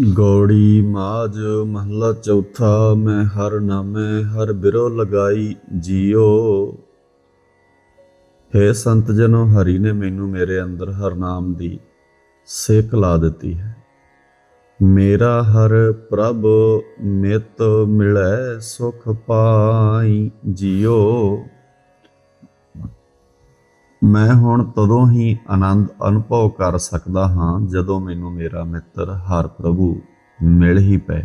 ਗੌੜੀ ਮਾਜ ਮਹੱਲਾ ਚੌਥਾ, ਮੈਂ ਹਰ ਨਾਮੇ ਹਰ ਬਿਰੋ ਲਗਾਈ ਜੀਓ। ਹੈ ਸੰਤ ਜਨੋ, ਹਰੀ ਨੇ ਮੈਨੂੰ ਮੇਰੇ ਅੰਦਰ ਹਰ ਨਾਮ ਦੀ ਸੇਕ ਲਾ ਦਿੱਤੀ ਹੈ। ਮੇਰਾ ਹਰ ਪ੍ਰਭ ਮਿਤ ਮਿਲੈ ਸੁਖ ਪਾਈ ਜੀਓ। ਮੈਂ ਹੁਣ ਤਦੋਂ ਹੀ ਆਨੰਦ ਅਨੁਭਵ ਕਰ ਸਕਦਾ ਹਾਂ ਜਦੋਂ ਮੈਨੂੰ ਮੇਰਾ ਮਿੱਤਰ ਹਰ ਪ੍ਰਭੂ ਮਿਲ ਹੀ ਪਏ।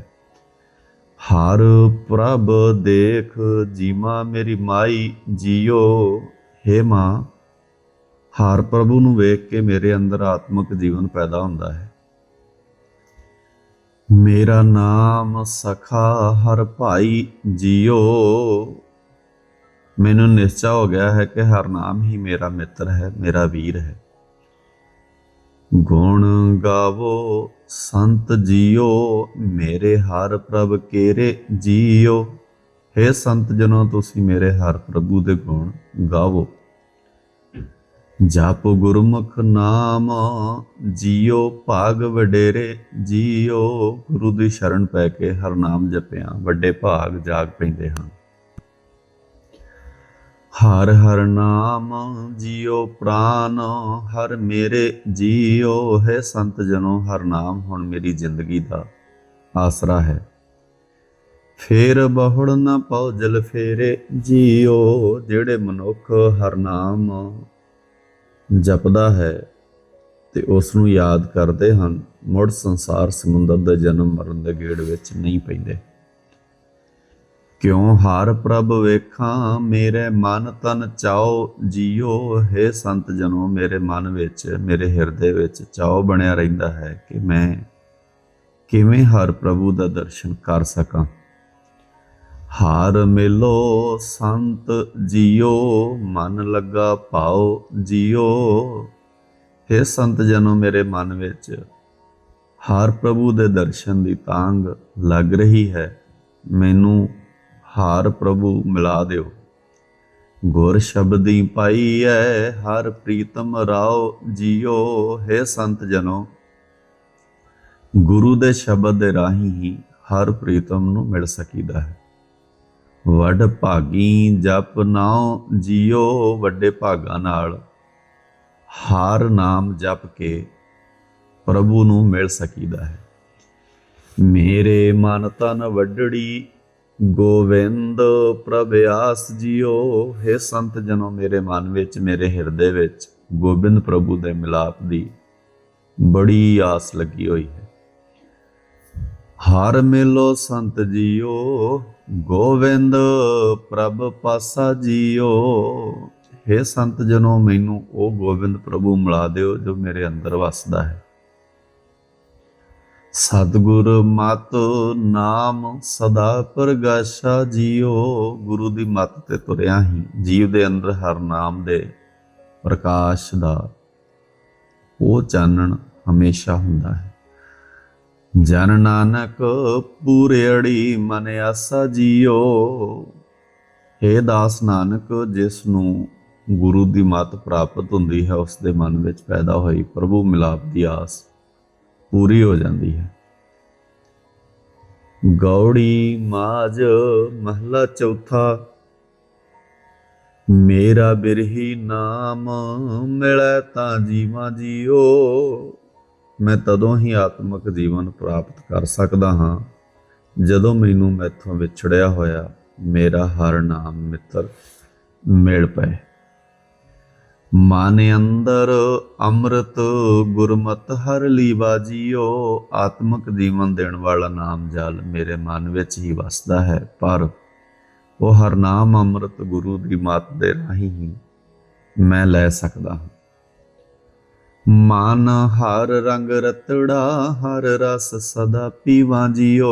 ਹਰ ਪ੍ਰਭ ਦੇਖ ਜੀਮਾ ਮੇਰੀ ਮਾਈ ਜੀਓ, ਹੇ ਮਾਂ। ਹਰ ਪ੍ਰਭੂ ਨੂੰ ਵੇਖ ਕੇ ਮੇਰੇ ਅੰਦਰ ਆਤਮਿਕ ਜੀਵਨ ਪੈਦਾ ਹੁੰਦਾ ਹੈ। ਮੇਰਾ ਨਾਮ ਸਖਾ ਹਰ ਭਾਈ ਜੀਓ ਮੈਨੂੰ ਨਿਸ਼ਚਾ ਹੋ ਗਿਆ ਹੈ ਕਿ ਹਰ ਨਾਮ ਹੀ ਮੇਰਾ ਮਿੱਤਰ ਹੈ, ਮੇਰਾ ਵੀਰ ਹੈ। ਗੁਣ ਗਾਵੋ, ਸੰਤ ਜੀਓ, ਮੇਰੇ ਹਰ ਪ੍ਰਭ ਕੇਰੇ ਜੀਓ। हे ਸੰਤ ਜਨੋ, ਤੁਸੀਂ ਮੇਰੇ ਹਰ ਪ੍ਰਭੂ ਦੇ ਗੁਣ ਗਾਵੋ। ਜਪ ਗੁਰਮੁਖ ਨਾਮ ਜੀਓ, ਭਾਗ ਵਡੇਰੇ ਜੀਓ। ਗੁਰੂ ਦੀ ਸ਼ਰਨ ਪੈ ਕੇ ਹਰ ਨਾਮ ਜਪਿਆ, ਵੱਡੇ ਭਾਗ ਜਾਗ ਪੈਂਦੇ ਹਨ। ਹਰ ਹਰ ਨਾਮ ਜੀਓ ਪ੍ਰਾਨ, ਹਰ ਮੇਰੇ ਜੀਓ ਹੈ ਸੰਤ ਜਨੋ, ਹਰ ਨਾਮ ਹੁਣ ਮੇਰੀ ਜ਼ਿੰਦਗੀ ਦਾ ਆਸਰਾ ਹੈ। ਫੇਰ ਬਹੁੜ ਨਾ ਪਾਉ ਜਲ ਫੇਰੇ ਜੀਓ ਜਿਹੜੇ ਮਨੁੱਖ ਹਰ ਨਾਮ ਜਪਦਾ ਹੈ ਤੇ ਉਸ ਨੂੰ ਯਾਦ ਕਰਦੇ ਹਨ, ਮੁੜ ਸੰਸਾਰ ਸਮੁੰਦਰ ਦੇ ਜਨਮ ਮਰਨ ਦੇ ਗੇੜ ਵਿੱਚ ਨਹੀਂ ਪੈਂਦੇ। ਕਿਉ ਹਰ ਪ੍ਰਭ ਵੇਖਾਂ? ਮੇਰੇ ਮਨ ਤਨ ਚਾਓ ਜੀਓ। ਹੈ ਸੰਤ ਜਨੋ, ਮੇਰੇ ਮਨ ਵਿੱਚ, ਮੇਰੇ ਹਿਰਦੇ ਵਿੱਚ ਚਾਓ ਬਣਿਆ ਰਹਿੰਦਾ ਹੈ ਕਿ ਮੈਂ ਕਿਵੇਂ ਹਰ ਪ੍ਰਭੂ ਦਾ ਦਰਸ਼ਨ ਕਰ ਸਕਾਂ। ਹਾਰ ਮਿਲੋ, ਸੰਤ ਜੀਓ। ਮਨ ਲੱਗਾ ਪਾਓ ਜੀਓ। ਹੈ ਸੰਤ ਜਨੋ, ਮੇਰੇ ਮਨ ਵਿੱਚ ਹਰ ਪ੍ਰਭੂ ਦੇ ਦਰਸ਼ਨ ਦੀ ਤਾਂਗ ਲੱਗ ਰਹੀ ਹੈ। ਮੈਨੂੰ ਹਾਰ ਪ੍ਰਭੂ ਮਿਲਾ ਦਿਓ। ਗੁਰ ਸ਼ਬਦੀ ਪਾਈ ਐ ਹਰ ਪ੍ਰੀਤਮ ਰਾਓ ਜੀਓ, ਹੈ ਸੰਤ ਜਨੋ। ਗੁਰੂ ਦੇ ਸ਼ਬਦ ਦੇ ਰਾਹੀਂ ਹੀ ਹਰ ਪ੍ਰੀਤਮ ਨੂੰ ਮਿਲ ਸਕੀਦਾ ਹੈ। ਵੱਡ ਭਾਗੀ ਜਪ ਨਾਉ ਜੀਓ, ਵੱਡੇ ਭਾਗਾਂ ਨਾਲ ਹਰ ਨਾਮ ਜਪ ਕੇ ਪ੍ਰਭੂ ਨੂੰ ਮਿਲ ਸਕੀਦਾ ਹੈ। ਮੇਰੇ ਮਨ ਤਨ ਵੱਡੜੀ ਗੋਵਿੰਦ ਪ੍ਰਭ ਆਸ ਜੀਓ, ਹੈ ਸੰਤ ਜਨੋ ਮੇਰੇ ਮਨ ਵਿੱਚ, ਮੇਰੇ ਹਿਰਦੇ ਵਿੱਚ, ਗੋਬਿੰਦ ਪ੍ਰਭੂ ਦੇ ਮਿਲਾਪ ਦੀ ਬੜੀ ਆਸ ਲੱਗੀ ਹੋਈ ਹੈ। ਹਰ ਮਿਲੋ ਸੰਤ ਜੀਓ, ਗੋਵਿੰਦ ਪ੍ਰਭ ਪਾਸਾ ਜੀਓ। ਹੈ ਸੰਤ ਜਨੋ, ਮੈਨੂੰ ਉਹ ਗੋਬਿੰਦ ਪ੍ਰਭੂ ਮਿਲਾ ਦਿਓ ਜੋ ਮੇਰੇ ਅੰਦਰ ਵਸਦਾ ਹੈ। ਸਤਿਗੁਰ ਮਤ ਨਾਮ ਸਦਾ ਪ੍ਰਗਾਸ਼ਾ ਜੀਓ। ਗੁਰੂ ਦੀ ਮਤ ਤੇ ਤੁਰਿਆ ਹੀ ਜੀਵ ਦੇ ਅੰਦਰ ਹਰ ਨਾਮ ਦੇ ਪ੍ਰਕਾਸ਼ ਦਾ ਉਹ ਚਾਨਣ ਹਮੇਸ਼ਾ ਹੁੰਦਾ ਹੈ। ਜਨ ਨਾਨਕ ਪੂਰੇੜੀ ਮਨ ਆਸਾ ਜੀਓ। हे ਦਾਸ ਨਾਨਕ, ਜਿਸ ਨੂੰ ਗੁਰੂ ਦੀ ਮਤ ਪ੍ਰਾਪਤ ਹੁੰਦੀ ਹੈ, ਉਸ ਦੇ ਮਨ ਵਿੱਚ ਪੈਦਾ ਹੋਈ ਪ੍ਰਭੂ ਮਿਲਾਪ ਦੀ ਆਸ ਪੂਰੀ ਹੋ ਜਾਂਦੀ ਹੈ। ਗੌੜੀ ਮਾਜ ਮਹਲਾ ਚੌਥਾ, ਮੇਰਾ ਬਿਰਹੀ ਨਾਮ ਮਿਲੈ ਤਾਂ ਜੀਵਾਂ ਜੀਓ, ਮੈਂ ਤਦੋਂ ਹੀ ਆਤਮਿਕ ਜੀਵਨ ਪ੍ਰਾਪਤ ਕਰ ਸਕਦਾ ਹਾਂ, ਜਦੋਂ ਮੈਨੂੰ ਮੈਥੋਂ ਵਿਛੜਿਆ ਹੋਇਆ ਮੇਰਾ ਹਰ ਨਾਮ ਮਿੱਤਰ ਮਿਲ ਪਏ। ਮਨ ਅੰਦਰ ਅੰਮ੍ਰਿਤ ਗੁਰਮਤ ਹਰ ਲੀਵਾ ਜੀਓ, ਆਤਮਿਕ ਜੀਵਨ ਦੇਣ ਵਾਲਾ ਨਾਮ ਜਲ ਮੇਰੇ ਮਨ ਵਿੱਚ ਹੀ ਵਸਦਾ ਹੈ। ਪਰ ਉਹ ਹਰ ਨਾਮ ਅੰਮ੍ਰਿਤ ਗੁਰੂ ਦੀ ਮੱਤ ਦੇ ਰਾਹੀਂ ਹੀ ਮੈਂ ਲੈ ਸਕਦਾ ਹਾਂ। ਮਨ ਹਰ ਰੰਗ ਰਤੜਾ, ਹਰ ਰਸ ਸਦਾ ਪੀਵਾਂ ਜੀਓ।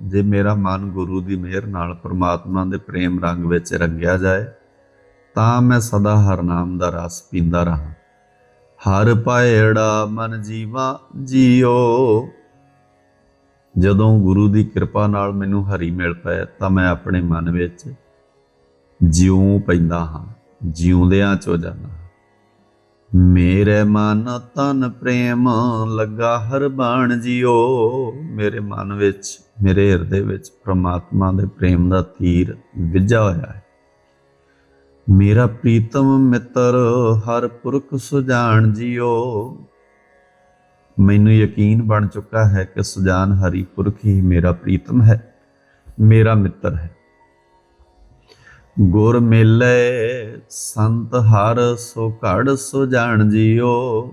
ਜੇ ਮੇਰਾ ਮਨ ਗੁਰੂ ਦੀ ਮਿਹਰ ਨਾਲ ਪ੍ਰਮਾਤਮਾ ਦੇ ਪ੍ਰੇਮ ਰੰਗ ਵਿੱਚ ਰੰਗਿਆ ਜਾਏ ਤਾਂ ਮੈਂ ਸਦਾ ਹਰ ਨਾਮ ਦਾ ਰਸ ਪੀਂਦਾ ਰਹਾ। ਹਰ ਪਾਇੜਾ ਮਨ ਜੀਵਾ ਜੀਓ। ਜਦੋਂ ਗੁਰੂ ਦੀ ਕਿਰਪਾ ਨਾਲ ਮੈਨੂੰ ਹਰੀ ਮਿਲ ਪਏ, ਤਾਂ ਮੈਂ ਆਪਣੇ ਮਨ ਵਿੱਚ ਜਿਉਂ ਪੈਂਦਾ ਹਾਂ, ਜਿਉਂਦਿਆਂ ਚ ਹੋ। ਜਾਂਦਾ ਮੇਰੇ ਮਨ ਤਨ ਪ੍ਰੇਮ ਲੱਗਾ ਹਰ ਬਾਣ ਜਿਓ। ਮੇਰੇ ਮਨ ਵਿੱਚ, ਮੇਰੇ ਹਿਰਦੇ ਵਿੱਚ ਪ੍ਰਮਾਤਮਾ ਦੇ ਪ੍ਰੇਮ ਦਾ ਤੀਰ ਵਿਝਾ ਹੋਇਆ ਹੈ। ਮੇਰਾ ਪ੍ਰੀਤਮ ਮਿੱਤਰ, ਹਰ ਪੁਰਖ ਸੁਜਾਨ ਜਿਓ। ਮੈਨੂੰ ਯਕੀਨ ਬਣ ਚੁੱਕਾ ਹੈ ਕਿ ਸੁਜਾਨ ਹਰੀ ਪੁਰਖ ਹੀ ਮੇਰਾ ਪ੍ਰੀਤਮ ਹੈ, ਮੇਰਾ ਮਿੱਤਰ ਹੈ। ਗੁਰ ਮੇਲੇ, ਸੰਤ ਹਰ ਸੋ ਘੜ ਸੁਜਾਨ ਜਾਣ ਜਿਓ।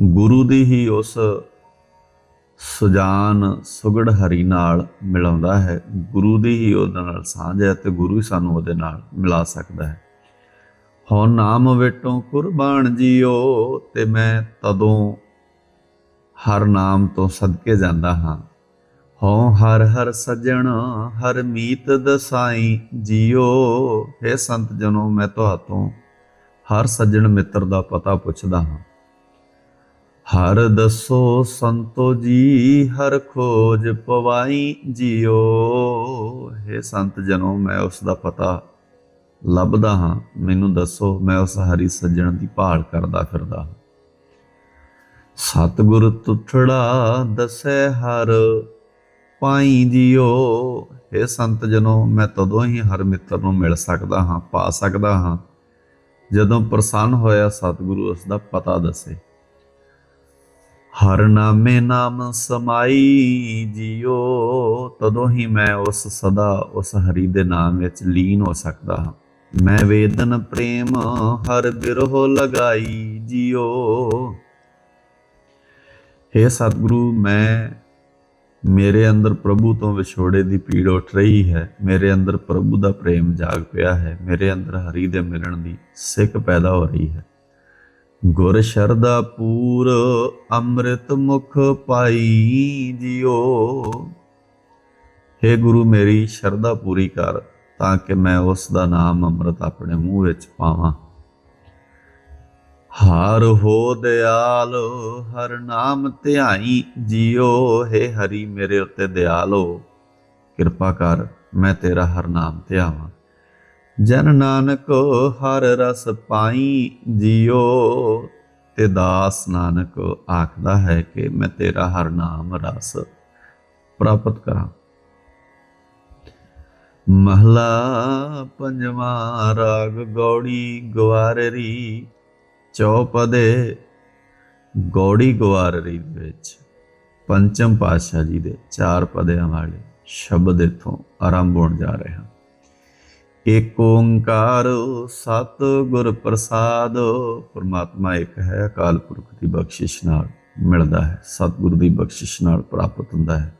ਗੁਰੂ ਦੀ ਹੀ ਉਸ ਸੁਜਾਨ ਸੁਗੜ ਹਰੀ ਨਾਲ ਮਿਲਾਉਂਦਾ ਹੈ। ਗੁਰੂ ਦੀ ਹੀ ਉਹਦੇ ਨਾਲ ਸਾਂਝ ਹੈ ਤੇ ਗੁਰੂ ਹੀ ਸਾਨੂੰ ਉਹਦੇ ਨਾਲ ਮਿਲਾ ਸਕਦਾ ਹੈ। ਹਉ ਨਾਮ ਵੇਟੋਂ ਕੁਰਬਾਨ ਜੀਓ ਤੇ ਮੈਂ ਤਦੋਂ ਹਰ ਨਾਮ ਤੋਂ ਸਦਕੇ ਜਾਂਦਾ ਹਾਂ। ਹਉ ਹਰ ਹਰ ਸਜਣ, ਹਰ ਮੀਤ ਦਸਾਈ ਜੀਓ। हे ਸੰਤ ਜਨੋ, ਮੈਂ ਤੁਹਾਤੋਂ ਹਰ ਸੱਜਣ ਮਿੱਤਰ ਦਾ ਪਤਾ ਪੁੱਛਦਾ ਹਾਂ। ਹਰ ਦਸੋ ਸੰਤੋ ਜੀ, ਹਰ ਖੋਜ ਪਵਾਈ ਜਿਓ। हे ਸੰਤ ਜਨੋ, ਮੈਂ ਉਸ ਦਾ ਪਤਾ ਲੱਭਦਾ ਹਾਂ। ਮੈਨੂੰ ਦੱਸੋ, ਮੈਂ ਉਸ ਹਰੀ ਸੱਜਣ ਦੀ ਭਾਲ ਕਰਦਾ ਫਿਰਦਾ ਹਾਂ। ਸਤਿਗੁਰ ਤੁਠੜਾ ਦਸੈ ਹਰ ਪਾਈ ਜਿਓ। ਇਹ ਸੰਤ ਜਨੋ, ਮੈਂ ਤਦੋਂ ਹੀ ਹਰ ਮਿੱਤਰ ਨੂੰ ਮਿਲ ਸਕਦਾ ਹਾਂ, ਪਾ ਸਕਦਾ ਹਾਂ। ਜਦੋਂ ਪ੍ਰਸੰਨ ਹੋਇਆ, ਸਤਿਗੁਰੂ ਉਸ ਦਾ ਪਤਾ ਦੱਸੇ। ਹਰ ਨਾਮੇ ਨਾਮ ਸਮਾਈ ਜਿਓ, ਤਦੋਂ ਹੀ ਮੈਂ ਉਸ ਸਦਾ ਉਸ ਹਰੀ ਦੇ ਨਾਮ ਵਿੱਚ ਲੀਨ ਹੋ ਸਕਦਾ ਹਾਂ। ਮੈਂ ਵੇਦਨ ਪ੍ਰੇਮ ਹਰ ਬਿਰਹੋ ਲਗਾਈ ਜਿਓ। हे ਸਤਿਗੁਰੂ, ਮੈਂ ਮੇਰੇ ਅੰਦਰ ਪ੍ਰਭੂ ਤੋਂ ਵਿਛੋੜੇ ਦੀ ਪੀੜ ਉੱਠ ਰਹੀ ਹੈ। ਮੇਰੇ ਅੰਦਰ ਪ੍ਰਭੂ ਦਾ ਪ੍ਰੇਮ ਜਾਗ ਪਿਆ ਹੈ। ਮੇਰੇ ਅੰਦਰ ਹਰੀ ਦੇ ਮਿਲਣ ਦੀ ਸਿੱਖ ਪੈਦਾ ਹੋ ਰਹੀ ਹੈ। ਗੁਰ ਸ਼ਰਦਾ ਪੂਰ ਅੰਮ੍ਰਿਤ ਮੁਖ ਪਾਈ ਜਿਓ हे ਗੁਰੂ ਮੇਰੀ ਸ਼ਰਧਾ ਪੂਰੀ ਕਰ, ਤਾਂ ਕਿ ਮੈਂ ਉਸ ਦਾ ਨਾਮ ਅੰਮ੍ਰਿਤ ਆਪਣੇ ਮੂੰਹ ਵਿੱਚ ਪਾਵਾਂ। ਹਾਰ ਹੋ ਦਿਆਲ, ਹਰ ਨਾਮ ਧਿਆਈ ਜਿਓ ਹੈ ਹਰੀ ਮੇਰੇ ਉੱਤੇ ਦਿਆਲੋ, ਕਿਰਪਾ ਕਰ, ਮੈਂ ਤੇਰਾ ਹਰ ਨਾਮ ਧਿਆਵਾਂ। ਜਨ ਨਾਨਕ ਹਰ ਰਸ ਪਾਈ ਜਿਓ ਤੇ ਦਾਸ ਨਾਨਕ ਆਖਦਾ ਹੈ ਕਿ ਮੈਂ ਤੇਰਾ ਹਰ ਨਾਮ ਰਸ ਪ੍ਰਾਪਤ ਕਰਾਂ। ਮਹਲਾ ਪੰਜਵਾਂ ਰਾਗ ਗੌੜੀ ਗਵਾਰਰੀ ਚੌਪਦੇ, ਗੌੜੀ ਗਵਾਰਰੀ ਵਿੱਚ ਪੰਚਮ ਪਾਤਸ਼ਾਹ ਜੀ ਦੇ ਚਾਰ ਪਦਿਆਂ ਵਾਲੇ ਸ਼ਬਦ ਇਥੋਂ ਆਰੰਭ ਹੋਣ ਜਾ ਰਹੇ ਹਨ। ਏਕ ਓੰਕਾਰ ਸਤ ਗੁਰ ਪ੍ਰਸਾਦ। ਪਰਮਾਤਮਾ ਇੱਕ ਹੈ, ਅਕਾਲ ਪੁਰਖ ਦੀ ਬਖਸ਼ਿਸ਼ ਨਾਲ ਮਿਲਦਾ ਹੈ, ਸਤਿਗੁਰੂ ਦੀ ਬਖਸ਼ਿਸ਼ ਨਾਲ ਪ੍ਰਾਪਤ ਹੁੰਦਾ ਹੈ।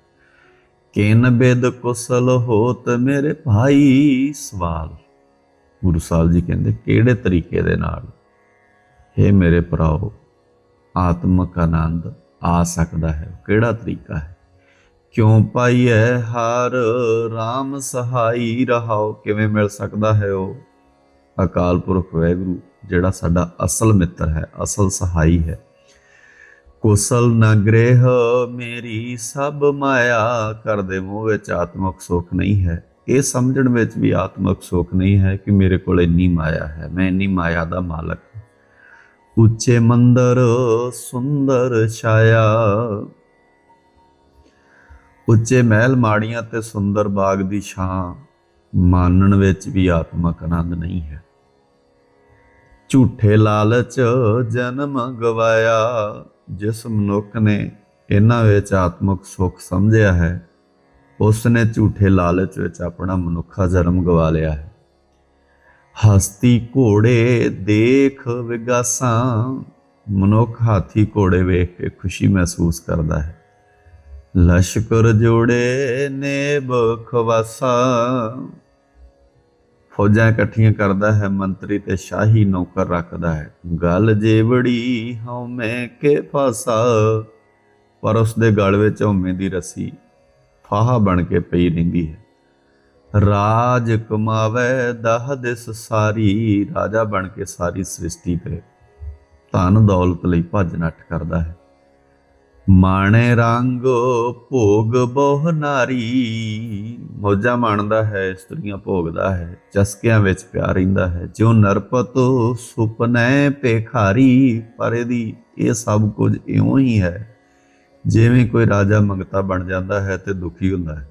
ਕਿਨ ਬਿਦ ਕੁਸਲ ਹੋਤ ਮੇਰੇ ਭਾਈ ਸਵਾਲ। ਗੁਰੂ ਸਾਹਿਬ ਜੀ ਕਹਿੰਦੇ, ਕਿਹੜੇ ਤਰੀਕੇ ਦੇ ਨਾਲ? हे ਮੇਰੇ ਭਰਾਓ, ਆਤਮਕ ਆਨੰਦ ਆ ਸਕਦਾ ਹੈ। ਕਿਹੜਾ ਤਰੀਕਾ ਹੈ? ਕਿਉਂ ਪਾਈਐ ਹਰ? RAM ਸਹਾਈ ਰਹਾਓ, ਕਿਵੇਂ ਮਿਲ ਸਕਦਾ ਹੈ ਉਹ? ਅਕਾਲ ਪੁਰਖ ਵੈਗੁਰੂ, ਜਿਹੜਾ ਸਾਡਾ ਅਸਲ ਮਿੱਤਰ ਹੈ, ਅਸਲ ਸਹਾਈ ਹੈ। ਕੁਸਲ ਨ ਗ੍ਰਹਿ ਮੇਰੀ ਸਭ ਮਾਇਆ ਕਰਦੇ ਮੋਹ ਵਿੱਚ ਆਤਮਕ ਸੁਖ ਨਹੀਂ ਹੈ। ਇਹ ਸਮਝਣ ਵਿੱਚ ਵੀ ਆਤਮਕ ਸੁਖ ਨਹੀਂ ਹੈ ਕਿ ਮੇਰੇ ਕੋਲ ਇੰਨੀ ਮਾਇਆ ਹੈ। ਮੈਂ ਇੰਨੀ ਮਾਇਆ ਦਾ ਮਾਲਕ ਹਾਂ। ਉੱਚੇ ਮੰਦਰ, ਸੁੰਦਰ ਛਾਇਆ ਉੱਚੇ ਮਹਿਲ ਮਾੜੀਆਂ ਤੇ ਸੁੰਦਰ ਬਾਗ ਦੀ ਛਾਂ, ਮਾਨਣ ਵਿੱਚ ਵੀ ਆਤਮਕ ਆਨੰਦ ਨਹੀਂ ਹੈ। ਝੂਠੇ ਲਾਲਚ ਜਨਮ ਗਵਾਇਆ, ਜਿਸ ਮਨੁੱਖ ਨੇ ਇਹਨਾਂ ਵਿੱਚ ਆਤਮਕ ਸੁੱਖ ਸਮਝਿਆ ਹੈ ਉਸ ਨੇ ਝੂਠੇ ਲਾਲਚ ਵਿੱਚ ਆਪਣਾ ਮਨੁੱਖਾ ਜਨਮ ਗਵਾ ਲਿਆ ਹੈ। ਹਸਤੀ ਘੋੜੇ ਦੇਖ ਵਿਗਾਸਾਂ, ਮਨੁੱਖ ਹਾਥੀ ਘੋੜੇ ਵੇਖ ਕੇ ਖੁਸ਼ੀ ਮਹਿਸੂਸ ਕਰਦਾ ਹੈ। ਲਸ਼ਕਰ ਜੋੜੇ ਨੇ ਬਖਵਾਸਾ ਫੌਜਾਂ ਇਕੱਠੀਆਂ ਕਰਦਾ ਹੈ ਮੰਤਰੀ ਤੇ ਸ਼ਾਹੀ ਨੌਕਰ ਰੱਖਦਾ ਹੈ ਗੱਲ ਜੇਵੜੀ ਹਉਮੈ ਕੇ ਫਾਸਾ ਪਰ ਉਸ ਦੇ ਗਲ ਵਿੱਚ ਹਉਮੈ ਦੀ ਰੱਸੀ ਫਾਹਾ ਬਣ ਕੇ ਪਈ ਰਹਿੰਦੀ ਹੈ ਰਾਜ ਕਮਾਵੇ ਦਹ ਦਿਸ ਸਾਰੀ ਰਾਜਾ ਬਣ ਕੇ ਸਾਰੀ ਸ੍ਰਿਸ਼ਟੀ ਤੇ ਧਨ ਦੌਲਤ ਲਈ ਭੱਜ ਨੱਠ ਕਰਦਾ ਹੈ ਮਾਣੇ ਰੰਗ ਭੋਗ ਬਹੁ ਨਾਰੀ। ਮੋਜਾ ਮਾਣਦਾ ਹੈ, ਇਸਤਰੀਆਂ ਭੋਗਦਾ ਹੈ, ਚਸਕਿਆਂ ਵਿੱਚ ਪਿਆ ਰਹਿੰਦਾ ਹੈ। ਜਿਉ ਨਰਪਤ ਸੁਪਨੇ ਪੇਖਾਰੀ ਪਰ ਇਹਦੀ ਇਹ ਸਭ ਕੁਝ ਇਉਂ ਹੀ ਹੈ, ਜਿਵੇਂ ਕੋਈ ਰਾਜਾ ਮੰਗਤਾ ਬਣ ਜਾਂਦਾ ਹੈ ਤੇ ਦੁਖੀ ਹੁੰਦਾ ਹੈ।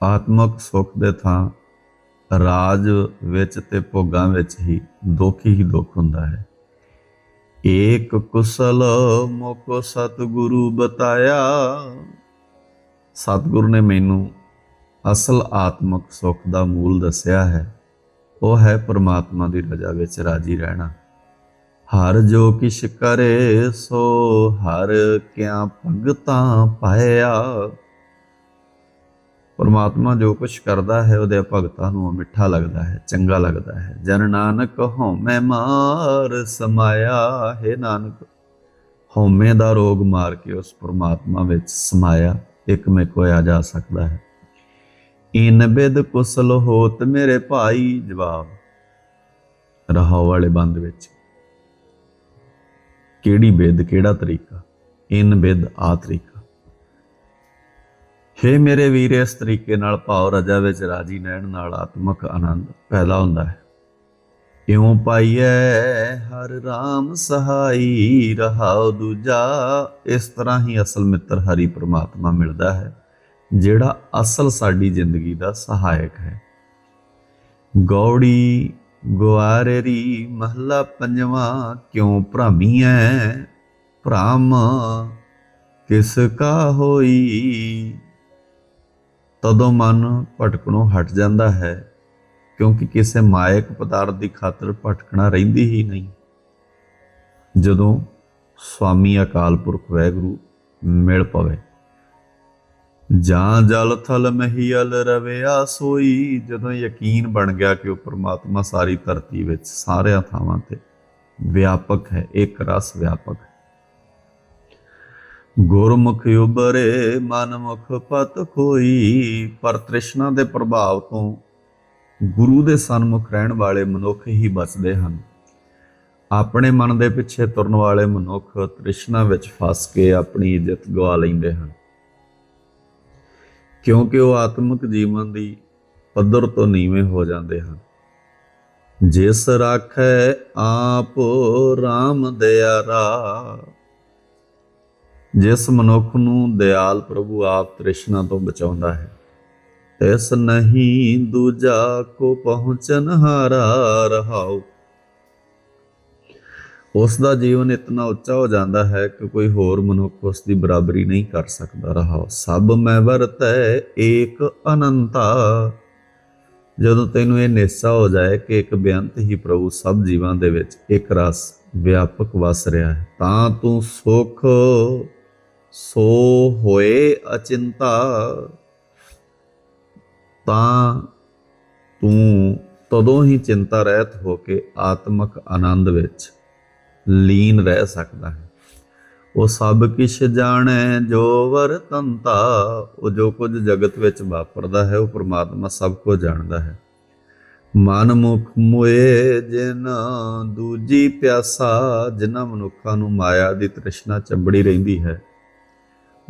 ਆਤਮਕ ਸੁੱਖ ਦੇ ਥਾਂ ਰਾਜ ਵਿੱਚ ਤੇ ਭੋਗਾਂ ਵਿੱਚ ਹੀ ਦੁੱਖ ਹੀ ਦੁੱਖ ਹੁੰਦਾ ਹੈ। ਏਕ ਕੁਸਲ ਮੋਕੋ ਸਤਿਗੁਰੂ ਬਤਾਇਆ। ਸਤਿਗੁਰੂ ਨੇ ਮੈਨੂੰ ਅਸਲ ਆਤਮਕ ਸੁੱਖ ਦਾ ਮੂਲ ਦੱਸਿਆ ਹੈ। ਉਹ ਹੈ ਪ੍ਰਮਾਤਮਾ ਦੀ ਰਜ਼ਾ ਵਿੱਚ ਰਾਜੀ ਰਹਿਣਾ। ਹਰ ਜੋ ਕਿਛ ਕਰੇ ਸੋ ਹਰ ਕਿਆ ਭਗਤਾਂ ਪਾਇਆ। ਪਰਮਾਤਮਾ ਜੋ ਕੁਛ ਕਰਦਾ ਹੈ, ਉਹਦੇ ਭਗਤਾਂ ਨੂੰ ਉਹ ਮਿੱਠਾ ਲੱਗਦਾ ਹੈ, ਚੰਗਾ ਲੱਗਦਾ ਹੈ। ਜਨ ਨਾਨਕ ਹਉਮੈ ਮਾਰ ਸਮਾਇਆ ਹੈ ਨਾਨਕ। ਹਉਮੈ ਦਾ ਰੋਗ ਮਾਰ ਕੇ ਉਸ ਪਰਮਾਤਮਾ ਵਿੱਚ ਸਮਾਇਆ, ਇੱਕ ਮੇ ਕੋਇਆ ਜਾ ਸਕਦਾ ਹੈ। ਇਨ ਬਿਦ ਕੁਸਲ ਹੋਤ ਮੇਰੇ ਭਾਈ, ਜਵਾਬ ਰਹਾਉ ਵਾਲੇ ਬੰਦ ਵਿੱਚ। ਕਿਹੜੀ ਬਿਦ, ਕਿਹੜਾ ਤਰੀਕਾ? ਇਨ ਬਿਦ ਆ ਤਰੀਕਾ। ਹੇ ਮੇਰੇ ਵੀਰ, ਇਸ ਤਰੀਕੇ ਨਾਲ ਭਾਵ ਰਜਾ ਵਿੱਚ ਰਾਜੀ ਰਹਿਣ ਨਾਲ ਆਤਮਿਕ ਆਨੰਦ ਪੈਦਾ ਹੁੰਦਾ ਹੈ। ਇਉਂ ਪਾਈਐ, ਹਰ ਰਾਮ ਸਹਾਈ ਰਹਾਉ ਦੂਜਾ, ਇਸ ਤਰ੍ਹਾਂ ਹੀ ਅਸਲ ਮਿੱਤਰ ਹਰੀ ਪ੍ਰਮਾਤਮਾ ਮਿਲਦਾ ਹੈ, ਜਿਹੜਾ ਅਸਲ ਸਾਡੀ ਜ਼ਿੰਦਗੀ ਦਾ ਸਹਾਇਕ ਹੈ। ਗੌੜੀ ਗੁਆਰੇਰੀ ਮਹਲਾ ਪੰਜਵਾਂ, ਕਿਉਂ ਭ੍ਰਾਮੀਐ? ਭ੍ਰਮ ਕਿਸ ਕਾ ਹੋਈ? ਤਦੋਂ ਮਨ ਭਟਕਣੋਂ ਹਟ ਜਾਂਦਾ ਹੈ, ਕਿਉਂਕਿ ਕਿਸੇ ਮਾਇਕ ਪਦਾਰਥ ਦੀ ਖਾਤਰ ਭਟਕਣਾ ਰਹਿੰਦੀ ਹੀ ਨਹੀਂ। ਜਦੋਂ ਸਵਾਮੀ ਅਕਾਲ ਪੁਰਖ ਵੈਗੁਰੂ ਮਿਲ ਪਵੇ, ਜਾਂ ਜਲ ਥਲ ਮਹੀਲ ਰਵਿਆ ਸੋਈ ਜਦੋਂ ਯਕੀਨ ਬਣ ਗਿਆ ਕਿ ਉਹ ਪ੍ਰਮਾਤਮਾ ਸਾਰੀ ਧਰਤੀ ਵਿੱਚ ਸਾਰਿਆਂ ਥਾਵਾਂ ਤੇ ਵਿਆਪਕ ਹੈ, ਇੱਕ ਰਸ ਵਿਆਪਕ ਹੈ। ਗੁਰਮੁਖ ਉਬਰੇ ਮਨਮੁਖ ਪਤ ਕੋਈ ਪਰ ਤ੍ਰਿਸ਼ਨਾ ਦੇ ਪ੍ਰਭਾਵ ਤੋਂ ਗੁਰੂ ਦੇ ਸਨਮੁਖ ਰਹਿਣ ਵਾਲੇ ਮਨੁੱਖ ਹੀ ਬਚਦੇ ਹਨ। ਆਪਣੇ ਮਨ ਦੇ ਪਿੱਛੇ ਤੁਰਨ ਵਾਲੇ ਮਨੁੱਖ ਤ੍ਰਿਸ਼ਨਾ ਵਿੱਚ ਫਸ ਕੇ ਆਪਣੀ ਇੱਜ਼ਤ ਗਵਾ ਲੈਂਦੇ ਹਨ। ਕਿਉਂਕਿ ਉਹ ਆਤਮਿਕ ਜੀਵਨ ਦੀ ਪੱਧਰ ਤੋਂ ਨੀਵੇਂ ਹੋ ਜਾਂਦੇ ਹਨ। ਜਿਸ ਰਾਖੈ ਆਪ RAM ਦਿਆਰਾ ਜਿਸ ਮਨੁੱਖ ਨੂੰ ਦਿਆਲ ਪ੍ਰਭੂ ਆਪ ਤ੍ਰਿਸ਼ਨਾ ਤੋਂ ਬਚਾਉਂਦਾ ਹੈ ਇਸ ਨਹੀਂ ਦੂਜਾ ਕੋ ਪਹੁੰਚਨ ਹਾਰਾ ਰਹਾਉ। ਉਸ ਦਾ ਜੀਵਨ ਇਤਨਾ ਉੱਚਾ ਹੋ ਜਾਂਦਾ ਹੈ ਕਿ ਕੋਈ ਹੋਰ ਮਨੁੱਖ ਉਸ ਦੀ ਬਰਾਬਰੀ ਨਹੀਂ ਕਰ ਸਕਦਾ ਰਹਾਉ। ਸਭ ਮੈਂ ਵਰਤੈ ਏਕ ਅਨੰਤਾ। ਜਦੋਂ ਤੈਨੂੰ ਇਹ ਨਿਸ਼ਚਾ ਹੋ ਜਾਏ ਕਿ ਇੱਕ ਬੇਅੰਤ ਹੀ ਪ੍ਰਭੂ ਸਭ ਜੀਵਾਂ ਦੇ ਵਿੱਚ ਇੱਕ ਰਸ ਵਿਆਪਕ ਵਸ ਰਿਹਾ ਹੈ, ਤਾਂ ਤੂੰ ਸੁਖ ਸੋ ਹੋਏ ਅਚਿੰਤਾ, ਤਾਂ ਤੂੰ ਤਦੋਂ ਹੀ ਚਿੰਤਾ ਰਹਿਤ ਹੋ ਕੇ ਆਤਮਿਕ ਆਨੰਦ ਵਿੱਚ ਲੀਨ ਰਹਿ ਸਕਦਾ ਹੈ। ਉਹ ਸਭ ਕਿਛ ਜਾਣੈ, ਜੋ ਵਰਤੰਤਾ ਉਹ ਜੋ ਕੁਝ ਜਗਤ ਵਿੱਚ ਵਾਪਰਦਾ ਹੈ, ਉਹ ਪ੍ਰਮਾਤਮਾ ਸਭ ਕੁਝ ਜਾਣਦਾ ਹੈ। ਮਨ ਮੁਖ ਮੋਏ ਜਿਨ ਦੂਜੀ ਪਿਆਸਾ, ਜਿਨ੍ਹਾਂ ਮਨੁੱਖਾਂ ਨੂੰ ਮਾਇਆ ਦੀ ਤ੍ਰਿਸ਼ਨਾ ਚੰਬੜੀ ਰਹਿੰਦੀ ਹੈ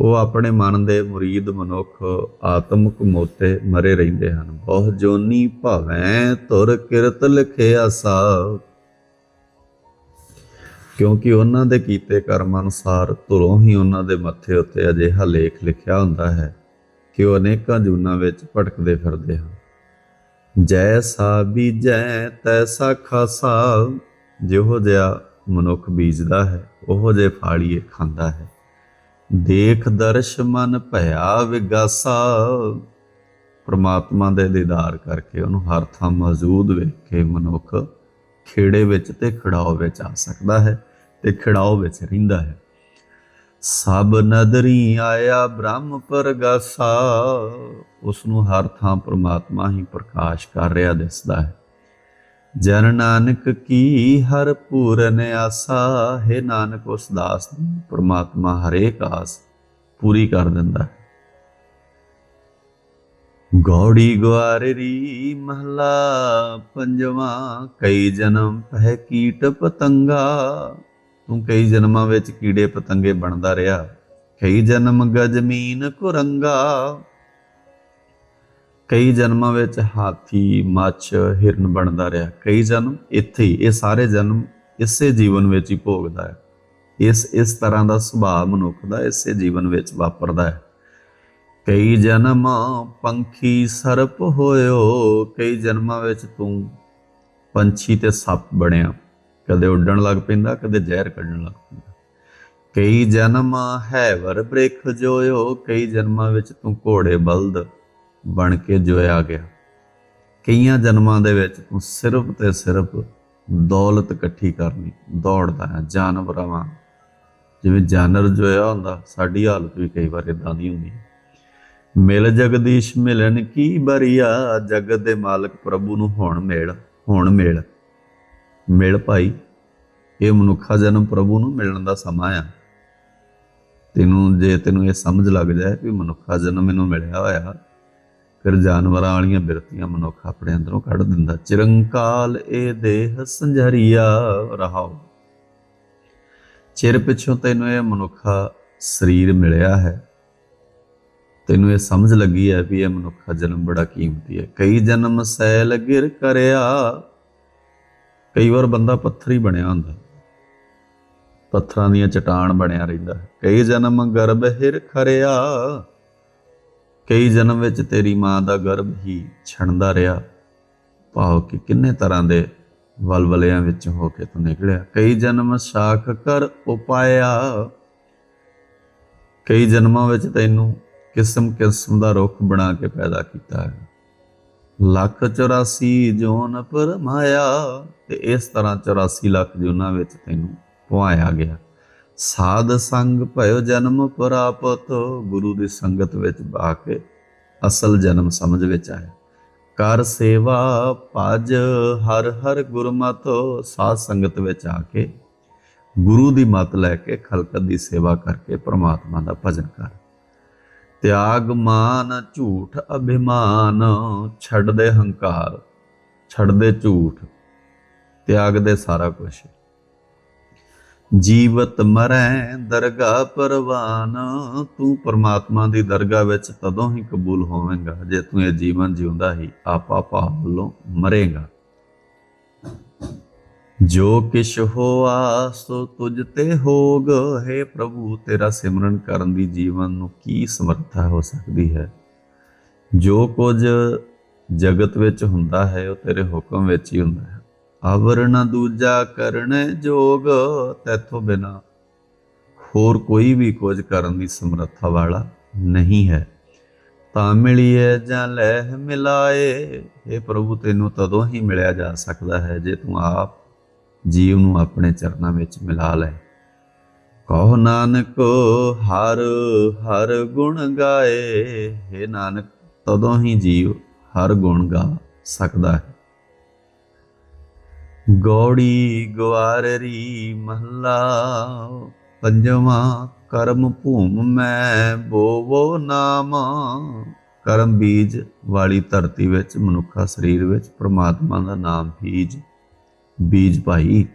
ਉਹ ਆਪਣੇ ਮਨ ਦੇ ਮੁਰੀਦ ਮਨੁੱਖ ਆਤਮਿਕ ਮੋਤੇ ਮਰੇ ਰਹਿੰਦੇ ਹਨ। ਬਹੁ ਜੋਨੀ ਭਾਵੈ ਤੁਰ ਕਿਰਤ ਲਿਖਿਆ ਸਾ ਕਿਉਂਕਿ ਉਹਨਾਂ ਦੇ ਕੀਤੇ ਕਰਮ ਅਨੁਸਾਰ ਧੁਰੋਂ ਹੀ ਉਹਨਾਂ ਦੇ ਮੱਥੇ ਉੱਤੇ ਅਜਿਹਾ ਲੇਖ ਲਿਖਿਆ ਹੁੰਦਾ ਹੈ ਕਿ ਉਹ ਅਨੇਕਾਂ ਜੂਨਾਂ ਵਿੱਚ ਭਟਕਦੇ ਫਿਰਦੇ ਹਨ। ਜੈ ਜੈਸਾ ਬੀਜੈ ਤੈਸਾ ਖਾਸਾ। ਜਿਹੋ ਜਿਹਾ ਮਨੁੱਖ ਬੀਜਦਾ ਹੈ, ਉਹੋ ਜੇ ਫਾਲੀਏ ਖਾਂਦਾ ਹੈ। ਦੇਖ ਦਰਸ਼ ਮਨ ਭਇਆ ਵਿਗਾਸਾ। ਪ੍ਰਮਾਤਮਾ ਦੇ ਦੀਦਾਰ ਕਰਕੇ ਉਹਨੂੰ ਹਰ ਥਾਂ ਮੌਜੂਦ ਵੇਖ ਕੇ ਮਨੁੱਖ ਖੇੜੇ ਵਿੱਚ ਤੇ ਖੜਾਓ ਵਿੱਚ ਆ ਸਕਦਾ ਹੈ ਤੇ ਖੜਾਓ ਵਿੱਚ ਰਹਿੰਦਾ ਹੈ। ਸਭ ਨਦਰੀ ਆਇਆ ਬ੍ਰਹਮ ਪਰਗਾਸਾ। ਉਸ ਨੂੰ ਹਰ ਥਾਂ ਪ੍ਰਮਾਤਮਾ ਹੀ ਪ੍ਰਕਾਸ਼ ਕਰ ਰਿਹਾ ਦਿਸਦਾ ਹੈ। ਜਨ ਨਾਨਕ ਕੀ ਹਰ ਪੂਰਨ ਆਸਾ, ਹੈ ਨਾਨਕ ਉਸ ਦਾਸ ਦੀ, ਪ੍ਰਮਾਤਮਾ ਹਰੇਕ ਆਸ ਪੂਰੀ ਕਰ ਦਿੰਦਾ। ਹੈ ਗੌੜੀ ਗਵਾਰੀ ਮਹਲਾ ਪੰਜਵਾਂ, ਕਈ ਜਨਮ ਪਹਿ ਕੀਟ ਪਤੰਗਾ। ਤੂੰ ਕਈ ਜਨਮਾਂ ਵਿੱਚ ਕੀੜੇ ਪਤੰਗੇ ਬਣਦਾ ਰਿਹਾ, ਕਈ ਜਨਮ ਗਜਮੀਨ ਕੁਰੰਗਾ। ਕਈ ਜਨਮਾਂ ਵਿੱਚ ਹਾਥੀ, ਮੱਛ, ਹਿਰਨ ਬਣਦਾ ਰਿਹਾ। ਕਈ ਜਨਮ ਇੱਥੇ ਹੀ, ਇਹ ਸਾਰੇ ਜਨਮ ਇਸੇ ਜੀਵਨ ਵਿੱਚ ਹੀ ਭੋਗਦਾ ਹੈ। ਇਸ ਇਸ ਤਰ੍ਹਾਂ ਦਾ ਸੁਭਾਅ ਮਨੁੱਖ ਦਾ ਇਸੇ ਜੀਵਨ ਵਿੱਚ ਵਾਪਰਦਾ ਹੈ। ਕਈ ਜਨਮ ਪੰਖੀ ਸਰਪ ਹੋਇਓ, ਕਈ ਜਨਮਾਂ ਵਿੱਚ ਤੂੰ ਪੰਛੀ ਤੇ ਸੱਪ ਬਣਿਆ। ਕਦੇ ਉੱਡਣ ਲੱਗ ਪੈਂਦਾ, ਕਦੇ ਜ਼ਹਿਰ ਕੱਢਣ ਲੱਗ ਪੈਂਦਾ। ਕਈ ਜਨਮ ਹੈ ਵਰ ਬ੍ਰਿਖ ਜੋਇਓ, ਕਈ ਜਨਮਾਂ ਵਿੱਚ ਤੂੰ ਘੋੜੇ ਬਲਦ ਬਣ ਕੇ ਜੋਇਆ ਗਿਆ। ਕਈਆਂ ਜਨਮਾਂ ਦੇ ਵਿੱਚ ਤੂੰ ਸਿਰਫ ਤੇ ਸਿਰਫ ਦੌਲਤ ਇਕੱਠੀ ਕਰਨੀ, ਦੌੜਦਾ ਹੈ ਜਾਨਵਰਾਂ ਵਾਂਗ ਜਿਵੇਂ ਜਾਨਵਰ ਜੋਇਆ ਹੁੰਦਾ, ਸਾਡੀ ਹਾਲਤ ਵੀ ਕਈ ਵਾਰ ਇਦਾਂ ਦੀ ਹੁੰਦੀ ਹੈ। ਮਿਲ ਜਗਦੀਸ਼ ਮਿਲਨ ਕੀ ਬਰੀਆ ਜਗਤ ਦੇ ਮਾਲਕ ਪ੍ਰਭੂ ਨੂੰ ਹੁਣ ਮੇਲ, ਹੁਣ ਮਿਲ। ਮਿਲ ਭਾਈ, ਇਹ ਮਨੁੱਖਾ ਜਨਮ ਪ੍ਰਭੂ ਨੂੰ ਮਿਲਣ ਦਾ ਸਮਾਂ ਆ। ਤੈਨੂੰ, ਜੇ ਤੈਨੂੰ ਇਹ ਸਮਝ ਲੱਗ ਜਾਏ ਕਿ ਮਨੁੱਖਾ ਜਨਮ ਮੈਨੂੰ ਮਿਲਿਆ ਹੋਇਆ ਫਿਰ ਜਾਨਵਰਾਂ ਵਾਲੀਆਂ ਬਿਰਤੀਆਂ ਮਨੁੱਖ ਆਪਣੇ ਅੰਦਰੋਂ ਕੱਢ ਦਿੰਦਾ। ਚਿਰੰਕਾਲ ਇਹ ਦੇਹ ਸੰਝਰੀਆ ਰਹਾਓ। ਚਿਰ ਪਿੱਛੋਂ ਤੈਨੂੰ ਇਹ ਮਨੁੱਖਾ ਸਰੀਰ ਮਿਲਿਆ ਹੈ। ਤੈਨੂੰ ਇਹ ਸਮਝ ਲੱਗੀ ਹੈ ਵੀ ਇਹ ਮਨੁੱਖਾ ਜਨਮ ਬੜਾ ਕੀਮਤੀ ਹੈ। ਕਈ ਜਨਮ ਸੈਲ ਗਿਰ ਕਰਿਆ। ਕਈ ਵਾਰ ਬੰਦਾ ਪੱਥਰ ਹੀ ਬਣਿਆ ਹੁੰਦਾ। ਪੱਥਰਾਂ ਦੀਆਂ ਚਟਾਨ ਬਣਿਆ ਰਹਿੰਦਾ ਹੈ। ਕਈ ਜਨਮ ਗਰਭ ਹਿਰ ਖਰਿਆ। ਕਈ ਜਨਮ ਵਿੱਚ ਤੇਰੀ ਮਾਂ ਦਾ ਗਰਭ ਹੀ ਛਣਦਾ ਰਿਹਾ। ਭਾਵ ਕਿ ਕਿੰਨੇ ਤਰ੍ਹਾਂ ਦੇ ਵਲਵਲਿਆਂ ਵਿੱਚ ਹੋ ਕੇ ਤੂੰ ਨਿਕਲਿਆ। ਕਈ ਜਨਮ ਸਾਖ ਕਰ ਉਪਾਇਆ। ਕਈ ਜਨਮਾਂ ਵਿੱਚ ਤੈਨੂੰ ਕਿਸਮ ਕਿਸਮ ਦਾ ਰੁੱਖ ਬਣਾ ਕੇ ਪੈਦਾ ਕੀਤਾ ਹੈ। ਲੱਖ 84 ਜੋਨ ਪਰ ਤੇ ਇਸ ਤਰ੍ਹਾਂ 84 ਲੱਖ ਜੋਨਾਂ ਵਿੱਚ ਤੈਨੂੰ ਪਵਾਇਆ ਗਿਆ। ਸਾਧ ਸੰਗ ਭਇਓ ਜਨਮ ਪ੍ਰਾਪਤ, ਗੁਰੂ ਦੀ ਸੰਗਤ ਵਿੱਚ ਬਾ ਕੇ ਅਸਲ ਜਨਮ ਸਮਝ ਵਿੱਚ ਆਇਆ। ਕਰ ਸੇਵਾ ਭਜ ਹਰ ਹਰ ਗੁਰਮਤਿ, ਸਾਧ ਸੰਗਤ ਵਿੱਚ ਆ ਕੇ ਗੁਰੂ ਦੀ ਮਤ ਲੈ ਕੇ ਖਲਕਤ ਦੀ ਸੇਵਾ ਕਰਕੇ ਪ੍ਰਮਾਤਮਾ ਦਾ ਭਜਨ ਕਰ। ਤਿਆਗ ਮਾਨ ਝੂਠ ਅਭਿਮਾਨ ਛੱਡ ਦੇ ਹੰਕਾਰ ਛੱਡ ਦੇ ਝੂਠ ਤਿਆਗ ਦੇ ਸਾਰਾ ਕੁਝ ਜੀਵਤ ਮਰੈ, ਦਰਗਾਹ ਪਰਵਾਨ। ਤੂੰ ਪਰਮਾਤਮਾ ਦੀ ਦਰਗਾਹ ਵਿੱਚ ਤਦੋਂ ਹੀ ਕਬੂਲ ਹੋਵੇਂਗਾ, ਜੇ ਤੂੰ ਇਹ ਜੀਵਨ ਜਿਉਂਦਾ ਹੀ ਆਪਾ ਭਾਵ ਵੱਲੋਂ ਮਰੇਗਾ। ਜੋ ਕਿਛ ਹੋਆ, ਸੋ ਤੁਝ ਤੇ ਹੋਗ। ਹੈ ਪ੍ਰਭੂ, ਤੇਰਾ ਸਿਮਰਨ ਕਰਨ ਦੀ ਜੀਵਨ ਨੂੰ ਕੀ ਸਮਰੱਥਾ ਹੋ ਸਕਦੀ ਹੈ? ਜੋ ਕੁਝ ਜਗਤ ਵਿੱਚ ਹੁੰਦਾ ਹੈ, ਉਹ ਤੇਰੇ ਹੁਕਮ ਵਿੱਚ ਹੀ ਹੁੰਦਾ ਹੈ। ਆਵਰਣ ਦੂਜਾ ਕਰਨ ਜੋਗ ਤੈਥੋਂ ਬਿਨਾ। ਹੋਰ ਕੋਈ ਵੀ ਕੁਝ ਕਰਨ ਦੀ ਸਮਰੱਥਾ ਵਾਲਾ ਨਹੀਂ ਹੈ। ਤਾਂ ਮਿਲੀਏ ਜਾਂ ਲੈ ਮਿਲਾਏ ਇਹ ਪ੍ਰਭੂ, ਤੈਨੂੰ ਤਦੋਂ ਹੀ ਮਿਲਿਆ ਜਾ ਸਕਦਾ ਹੈ ਜੇ ਤੂੰ ਆਪ ਜੀਵ ਨੂੰ ਆਪਣੇ ਚਰਨਾਂ ਵਿੱਚ ਮਿਲਾ ਲੈ। ਕਹੋ ਨਾਨਕ, ਹਰ ਹਰ ਗੁਣ ਗਾਏ हे ਨਾਨਕ, ਤਦੋਂ ਹੀ ਜੀਵ ਹਰ ਗੁਣ ਗਾ ਸਕਦਾ ਹੈ। ਗੌੜੀ ਗਵਾਰਰੀ ਮਹੱਲਾ, ਪੰਜਵਾਂ ਕਰਮ ਭੂਮ ਮੈਂ ਬੋਵੋ ਨਾਮ। ਕਰਮ ਬੀਜ ਵਾਲੀ ਧਰਤੀ ਵਿੱਚ, ਮਨੁੱਖਾ ਸਰੀਰ ਵਿੱਚ, ਪ੍ਰਮਾਤਮਾ ਦਾ ਨਾਮ ਬੀਜ ਬੀਜ ਭਾਈ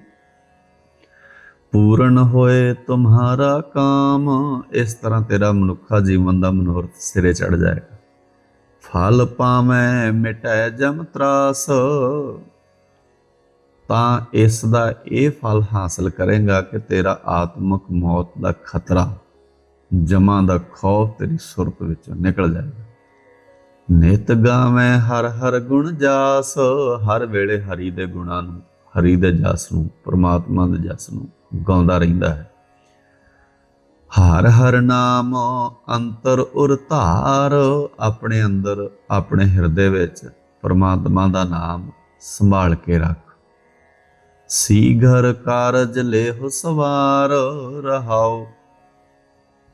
ਪੂਰਨ ਹੋਏ ਤੁਮਹਾਰਾ ਕਾਮ, ਇਸ ਤਰ੍ਹਾਂ ਤੇਰਾ ਮਨੁੱਖਾ ਜੀਵਨ ਦਾ ਮਨੋਰਥ ਸਿਰੇ ਚੜ ਜਾਏਗਾ। ਫਲ ਪਾਵੇਂ ਮਿਟੈ ਜਮ ਤਰਾਸ ਤਾਂ ਇਸ ਦਾ ਇਹ ਫਲ ਹਾਸਲ ਕਰੇਗਾ ਕਿ ਤੇਰਾ ਆਤਮਿਕ ਮੌਤ ਦਾ ਖਤਰਾ, ਜਮਾਂ ਦਾ ਖੌਫ ਤੇਰੀ ਸੁਰਤ ਵਿੱਚੋਂ ਨਿਕਲ ਜਾਏਗਾ। ਨਿਤ ਗਾਵੇਂ ਹਰ ਹਰ ਗੁਣ ਜਾਸ, ਹਰ ਵੇਲੇ ਹਰੀ ਦੇ ਗੁਣਾਂ ਨੂੰ, ਹਰੀ ਦੇ ਜਸ ਨੂੰ, ਪ੍ਰਮਾਤਮਾ ਦੇ ਜਸ ਨੂੰ ਗਾਉਂਦਾ ਰਹਿੰਦਾ ਹੈ। ਹਰ ਹਰ ਨਾਮ ਅੰਤਰ ਉਰ ਧਾਰ, ਆਪਣੇ ਅੰਦਰ, ਆਪਣੇ ਹਿਰਦੇ ਵਿੱਚ ਪਰਮਾਤਮਾ ਦਾ ਨਾਮ ਸੰਭਾਲ ਕੇ ਰੱਖ। ਸੀ ਘਰ ਕਾਰਜ ਲੇਹੁ ਸਵਾਰ ਰਹਾਓ।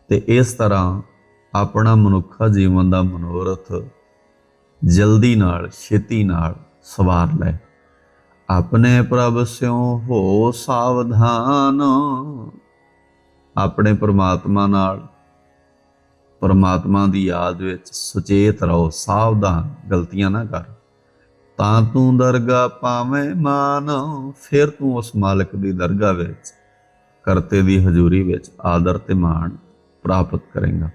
ਤੇ ਇਸ ਤਰ੍ਹਾਂ ਆਪਣਾ ਮਨੁੱਖਾ ਜੀਵਨ ਦਾ ਮਨੋਰਥ ਜਲਦੀ ਨਾਲ, ਛੇਤੀ ਨਾਲ ਸਵਾਰ ਲੈ। ਆਪਣੇ ਪ੍ਰਭ ਸਿਉ ਹੋ ਸਾਵਧਾਨ। ਆਪਣੇ ਪ੍ਰਮਾਤਮਾ ਨਾਲ, ਪਰਮਾਤਮਾ ਦੀ ਯਾਦ ਵਿੱਚ ਸੁਚੇਤ ਰਹੋ, ਸਾਵਧਾਨ, ਗਲਤੀਆਂ ਨਾ ਕਰ। ਤਾਂ ਤੂੰ ਦਰਗਾ ਪਾਵੇਂ ਮਾਨ, ਫਿਰ ਤੂੰ ਉਸ ਮਾਲਕ ਦੀ ਦਰਗਾਹ ਵਿੱਚ, ਕਰਤੇ ਦੀ ਹਜ਼ੂਰੀ ਵਿੱਚ ਆਦਰ ਤੇ ਮਾਣ ਪ੍ਰਾਪਤ ਕਰੇਗਾ।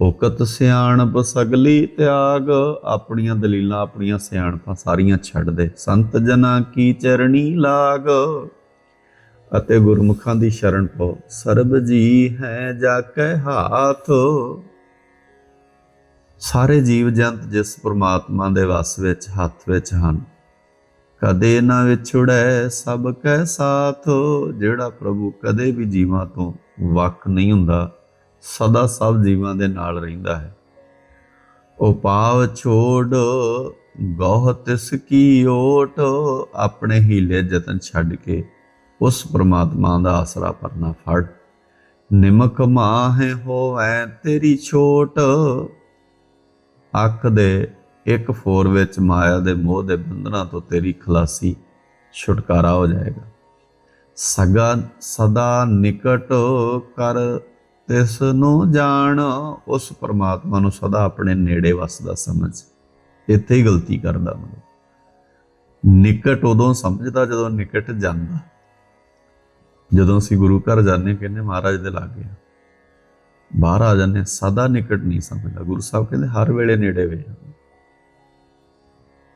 ਉਕਤ ਸਿਆਣਪ ਸਗਲੀ ਤਿਆਗ, ਆਪਣੀਆਂ ਦਲੀਲਾਂ ਆਪਣੀਆਂ ਸਿਆਣਪਾਂ ਸਾਰੀਆਂ ਛੱਡ ਦੇ। ਸੰਤ ਜਨਾਂ ਕੀ ਚਰਣੀ ਲਾਗ, ਅਤੇ ਗੁਰਮੁਖਾਂ ਦੀ ਸ਼ਰਨ ਪੋ ਸਰਬ ਜੀ ਹੈ ਜਾ ਕੇ ਹਾਥ ਸਾਰੇ ਜੀਵ ਜੰਤ ਜਿਸ ਪ੍ਰਮਾਤਮਾ ਦੇ ਵਸ ਵਿੱਚ, ਹੱਥ ਵਿੱਚ ਹਨ, ਕਦੇ ਨਾ ਵਿਛੜੈ ਸਭ ਕੈ ਸਾਥ, ਜਿਹੜਾ ਪ੍ਰਭੂ ਕਦੇ ਵੀ ਜੀਵਾਂ ਤੋਂ ਵੱਖ ਨਹੀਂ ਹੁੰਦਾ, ਸਦਾ ਸਭ ਜੀਵਾਂ ਦੇ ਨਾਲ ਰਹਿੰਦਾ ਹੈ। ਉਹ ਪਾਵ ਛੋੜ, ਗੋਹ ਤਿਸ ਕੀ ਓਟ, ਆਪਣੇ ਹੀਲੇ ਯਤਨ ਛੱਡ ਕੇ ਉਸ ਪ੍ਰਮਾਤਮਾ ਦਾ ਆਸਰਾ ਪਰਨਾ ਫੜ। ਨਿਮਕ ਮਾਹੇ ਹੋਵੈ ਤੇਰੀ ਛੋਟ ਅੱਖ ਦੇ ਇੱਕ ਫੋਰ ਵਿੱਚ ਮਾਇਆ ਦੇ ਮੋਹ ਦੇ ਬੰਧਨਾਂ ਤੋਂ ਤੇਰੀ ਖਲਾਸੀ, ਛੁਟਕਾਰਾ ਹੋ ਜਾਏਗਾ। ਸਗਾ, ਸਦਾ ਨਿਕਟ ਕਰ ਤਿਸ ਨੂੰ ਜਾਣ, ਉਸ ਪਰਮਾਤਮਾ ਨੂੰ ਸਦਾ ਆਪਣੇ ਨੇੜੇ ਵਸਦਾ ਸਮਝ। ਇੱਥੇ ਹੀ ਗਲਤੀ ਕਰਦਾ ਮਨੁੱਖ ਨਿਕਟ ਉਦੋਂ ਸਮਝਦਾ ਜਦੋਂ ਨਿਕਟ ਜਾਂਦਾ। ਜਦੋਂ ਅਸੀਂ ਗੁਰੂ ਘਰ ਜਾਂਦੇ ਕਹਿੰਦੇ ਮਹਾਰਾਜ ਦੇ ਲਾਗੇ ਆ। ਬਾਹਰ ਆ ਜਾਂਦੇ ਸਦਾ ਨਿਕਟ ਨਹੀਂ ਸਮਝਦਾ। ਗੁਰੂ ਸਾਹਿਬ ਕਹਿੰਦੇ, ਹਰ ਵੇਲੇ ਨੇੜੇ ਵੇ।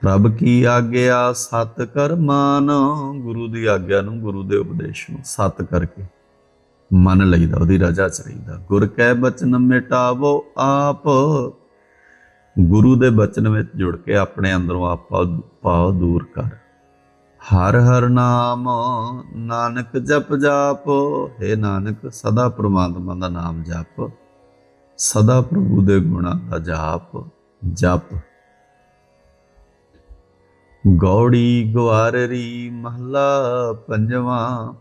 ਪ੍ਰਭ ਕੀ ਆਗਿਆ? ਸਤ ਕਰ ਮਾਨ। ਗੁਰੂ ਦੀ ਆਗਿਆ ਨੂੰ ਗੁਰੂ ਦੇ ਉਪਦੇਸ਼ ਨੂੰ ਸਤ ਕਰਕੇ ਮੰਨ ਲਈਦਾ, ਉਹਦੀ ਰਜਾ ਚ ਰਹੀਦਾ। ਗੁਰ ਕਹਿ ਬਚਨ ਮਿਟਾਵੋ ਆਪ। ਗੁਰੂ ਦੇ ਬਚਨ ਵਿੱਚ ਜੁੜ ਕੇ ਆਪਣੇ ਅੰਦਰੋਂ ਆਪਾ ਭਾਵ ਦੂਰ ਕਰ। ਹਰ ਹਰ ਨਾਮ ਨਾਨਕ ਜਪ ਜਾਪ, ਹੈ ਨਾਨਕ, ਸਦਾ ਪ੍ਰਮਾਤਮਾ ਦਾ ਨਾਮ ਜਪ। ਸਦਾ ਪ੍ਰਭੂ ਦੇ ਗੁਣਾਂ ਦਾ ਜਾਪ, ਜਪ। ਗੌੜੀ ਗਵਾਰਰੀ ਮਹਲਾ ਪੰਜਵਾਂ,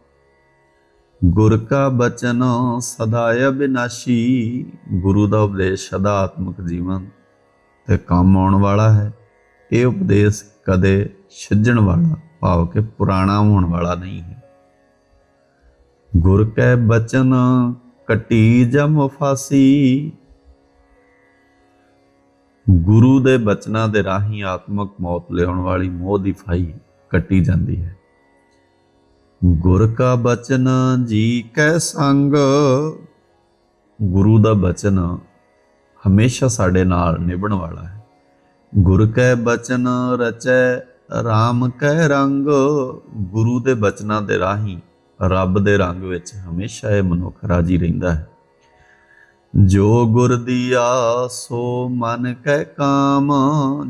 ਗੁਰ ਕਾ ਬਚਨ ਸਦਾ ਅਬਿਨਾਸ਼ੀ। ਗੁਰੂ ਦਾ ਉਪਦੇਸ਼ ਸਦਾ ਆਤਮਿਕ ਜੀਵਨ ਤੇ ਕੰਮ ਆਉਣ ਵਾਲਾ ਹੈ। ਇਹ ਉਪਦੇਸ਼ ਕਦੇ ਛੱਜਣ ਵਾਲਾ ਭਾਵ ਕਿ ਪੁਰਾਣਾ ਹੋਣ ਵਾਲਾ ਨਹੀਂ ਹੈ। ਗੁਰ ਕੈ ਬਚਨ ਕਟੀ ਜਮ ਫਾਸੀ। ਗੁਰੂ ਦੇ ਬਚਨਾਂ ਦੇ ਰਾਹੀਂ ਆਤਮਕ ਮੌਤ ਲਿਆਉਣ ਵਾਲੀ ਮੋਹ ਦੀ ਫਾਈ ਕੱਟੀ ਜਾਂਦੀ ਹੈ। ਗੁਰ ਕਾ ਬਚਨ ਜੀ ਕੈ ਸੰਗ। ਗੁਰੂ ਦਾ ਬਚਨ ਹਮੇਸ਼ਾ ਸਾਡੇ ਨਾਲ ਨਿਭਣ ਵਾਲਾ ਹੈ। ਗੁਰ ਕੈ ਬਚਨ ਰਚੈ RAM ਕੈ ਰੰਗ ਗੁਰੂ ਦੇ ਬਚਨਾਂ ਦੇ ਰਾਹੀਂ ਰੱਬ ਦੇ ਰੰਗ ਵਿੱਚ ਹਮੇਸ਼ਾ ਇਹ ਮਨੁੱਖ ਰਾਜੀ ਰਹਿੰਦਾ ਹੈ। ਜੋ ਗੁਰ ਦੀਆ ਸੋ ਮਨ ਕੈ ਕਾਮ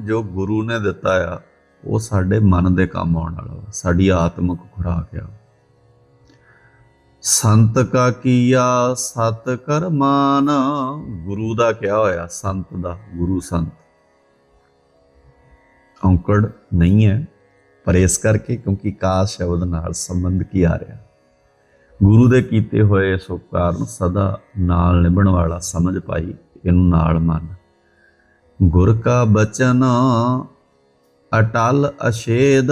ਜੋ ਗੁਰੂ ਨੇ ਦਿੱਤਾ ਆ ਉਹ ਸਾਡੇ ਮਨ ਦੇ ਕੰਮ ਆਉਣ ਵਾਲਾ ਵਾ, ਸਾਡੀ ਆਤਮਿਕ ਖੁਰਾਕ ਆ। ਸੰਤ ਕਾ ਕੀਆ ਸਤ ਕਰ ਮਾਨ ਗੁਰੂ ਦਾ ਕਿਹਾ ਹੋਇਆ ਸੰਤ ਦਾ ਗੁਰੂ ਸੰਤ। ਔਂਕੜ ਨਹੀਂ ਹੈ, ਪਰ ਇਸ ਕਰਕੇ ਕਿਉਂਕਿ ਕਾ ਸ਼ਬਦ ਨਾਲ ਸੰਬੰਧ ਕੀ ਆ ਰਿਹਾ। ਗੁਰੂ ਦੇ ਕੀਤੇ ਹੋਏ ਇਸ ਉਪਕਾਰ ਸਦਾ ਨਾਲ ਨਿਭਣ ਵਾਲਾ ਸਮਝ ਪਾਈ, ਇਹਨੂੰ ਨਾਲ ਮੰਨ। ਗੁਰ ਕਾ ਬਚਨ ਅਟਲ ਅਸ਼ੇਦ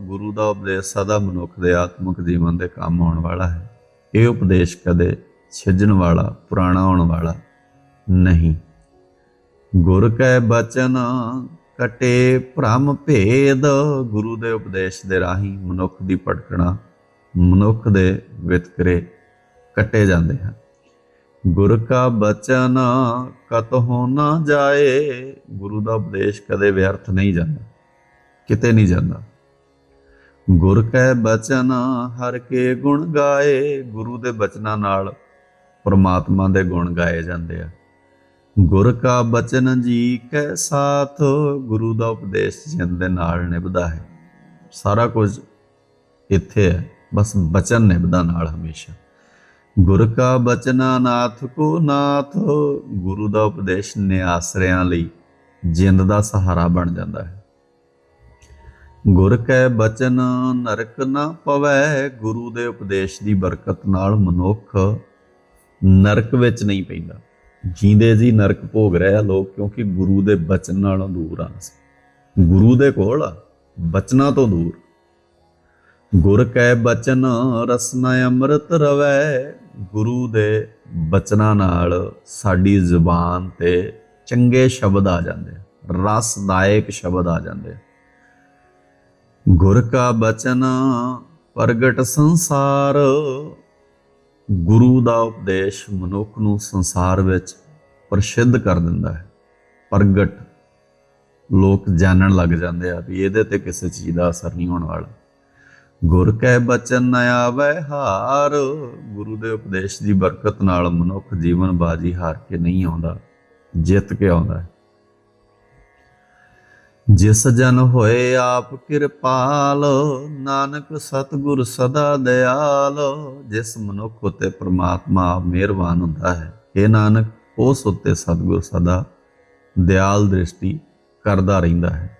ਗੁਰੂ ਦਾ ਉਪਦੇਸ਼ ਸਦਾ ਮਨੁੱਖ ਦੇ ਆਤਮਿਕ ਜੀਵਨ ਦੇ ਕੰਮ ਆਉਣ ਵਾਲਾ ਹੈ। ਇਹ ਉਪਦੇਸ਼ ਕਦੇ ਛਿਜਣ ਵਾਲਾ, ਪੁਰਾਣਾ ਹੋਣ ਵਾਲਾ ਨਹੀਂ। ਗੁਰ ਕੈ ਬਚਨ ਕਟੇ ਭ੍ਰਮ ਭੇਦ, ਗੁਰੂ ਦੇ ਉਪਦੇਸ਼ ਦੇ ਰਾਹੀਂ ਮਨੁੱਖ ਦੀ ਭਟਕਣਾ ਮਨੁੱਖ ਦੇ ਵਿਤਕਰੇ ਕੱਟੇ ਜਾਂਦੇ ਹਨ। ਗੁਰ ਕਾ ਬਚਨ ਹੋ ਨਾ ਜਾਏ, ਗੁਰੂ ਦਾ ਉਪਦੇਸ਼ ਕਦੇ ਵਿਅਰਥ ਨਹੀਂ ਜਾਂਦਾ, ਕਿਤੇ ਨਹੀਂ ਜਾਂਦਾ। ਗੁਰ ਕੈ ਬਚਨ ਹਰ ਕੇ ਗੁਣ ਗਾਏ, ਗੁਰੂ ਦੇ ਬਚਨਾਂ ਨਾਲ ਪਰਮਾਤਮਾ ਦੇ ਗੁਣ ਗਾਏ ਜਾਂਦੇ ਆ। ਗੁਰ ਕਾ ਬਚਨ ਜੀ ਕੈ ਸਾਥ, ਗੁਰੂ ਦਾ ਉਪਦੇਸ਼ ਜਿੰਦ ਦੇ ਨਾਲ ਨਿਭਦਾ ਹੈ। ਸਾਰਾ ਕੁਝ ਇੱਥੇ ਹੈ, ਬਸ ਬਚਨ ਨਿਭਦਾ ਨਾਲ ਹਮੇਸ਼ਾ। ਗੁਰ ਕਾ ਬਚਨਾ ਨਾਥ ਕੋ ਨਾਥ, ਗੁਰੂ ਦਾ ਉਪਦੇਸ਼ ਨਿਆਸਰਿਆਂ ਲਈ ਜਿੰਦ ਦਾ ਸਹਾਰਾ ਬਣ ਜਾਂਦਾ ਹੈ। ਗੁਰ ਕੈ ਬਚਨ ਨਰਕ ਨਾ ਪਵੈ, ਗੁਰੂ ਦੇ ਉਪਦੇਸ਼ ਦੀ ਬਰਕਤ ਨਾਲ ਮਨੁੱਖ ਨਰਕ ਵਿੱਚ ਨਹੀਂ ਪੈਂਦਾ। ਜੀਂਦੇ ਜੀ ਨਰਕ ਭੋਗ ਰਹੇ ਆ ਲੋਕ ਕਿਉਂਕਿ ਗੁਰੂ ਦੇ ਬਚਨ ਨਾਲੋਂ ਦੂਰ ਆ ਸੀ ਗੁਰੂ ਦੇ ਕੋਲ ਆ, ਬਚਨਾਂ ਤੋਂ ਦੂਰ। ਗੁਰ ਕੈ ਬਚਨ ਰਸਨਾ ਅੰਮ੍ਰਿਤ ਰਵੈ। ਗੁਰੂ ਦੇ ਬਚਨਾਂ ਨਾਲ ਸਾਡੀ ਜ਼ੁਬਾਨ ਤੇ ਚੰਗੇ ਸ਼ਬਦ ਆ ਜਾਂਦੇ ਰਸਦਾਇਕ ਸ਼ਬਦ ਆ ਜਾਂਦੇ ਆ। ਗੁਰ ਕਾ ਬਚਨ, ਪ੍ਰਗਟ ਸੰਸਾਰ ਗੁਰੂ ਦਾ ਉਪਦੇਸ਼ ਮਨੁੱਖ ਨੂੰ ਸੰਸਾਰ ਵਿੱਚ ਪ੍ਰਸਿੱਧ ਕਰ ਦਿੰਦਾ ਹੈ। ਪ੍ਰਗਟ ਲੋਕ ਜਾਣਨ ਲੱਗ ਜਾਂਦੇ ਆ ਵੀ ਇਹਦੇ ਤੇ ਕਿਸੇ ਚੀਜ਼ ਦਾ ਅਸਰ ਨਹੀਂ ਹੋਣ ਵਾਲਾ। ਗੁਰ ਕੈ ਬਚਨ ਨ ਆਵੈ ਹਾਰ, ਗੁਰੂ ਦੇ ਉਪਦੇਸ਼ ਦੀ ਬਰਕਤ ਨਾਲ ਮਨੁੱਖ ਜੀਵਨ ਬਾਜੀ ਹਾਰ ਕੇ ਨਹੀਂ ਆਉਂਦਾ, ਜਿੱਤ ਕੇ ਆਉਂਦਾ ਹੈ। ਜਿਸ ਜਨ ਹੋਏ ਆਪ ਕਿਰਪਾਲ, ਨਾਨਕ ਸਤਿਗੁਰ ਸਦਾ ਦਿਆਲ, ਜਿਸ ਮਨੁੱਖ ਉਤੇ ਪ੍ਰਮਾਤਮਾ ਆਪ ਮਿਹਰਬਾਨ ਹੁੰਦਾ ਹੈ। ਇਹ ਨਾਨਕ, ਉਸ ਉਤੇ ਸਤਿਗੁਰ ਸਦਾ ਦਿਆਲ ਦ੍ਰਿਸ਼ਟੀ ਕਰਦਾ ਰਹਿੰਦਾ ਹੈ।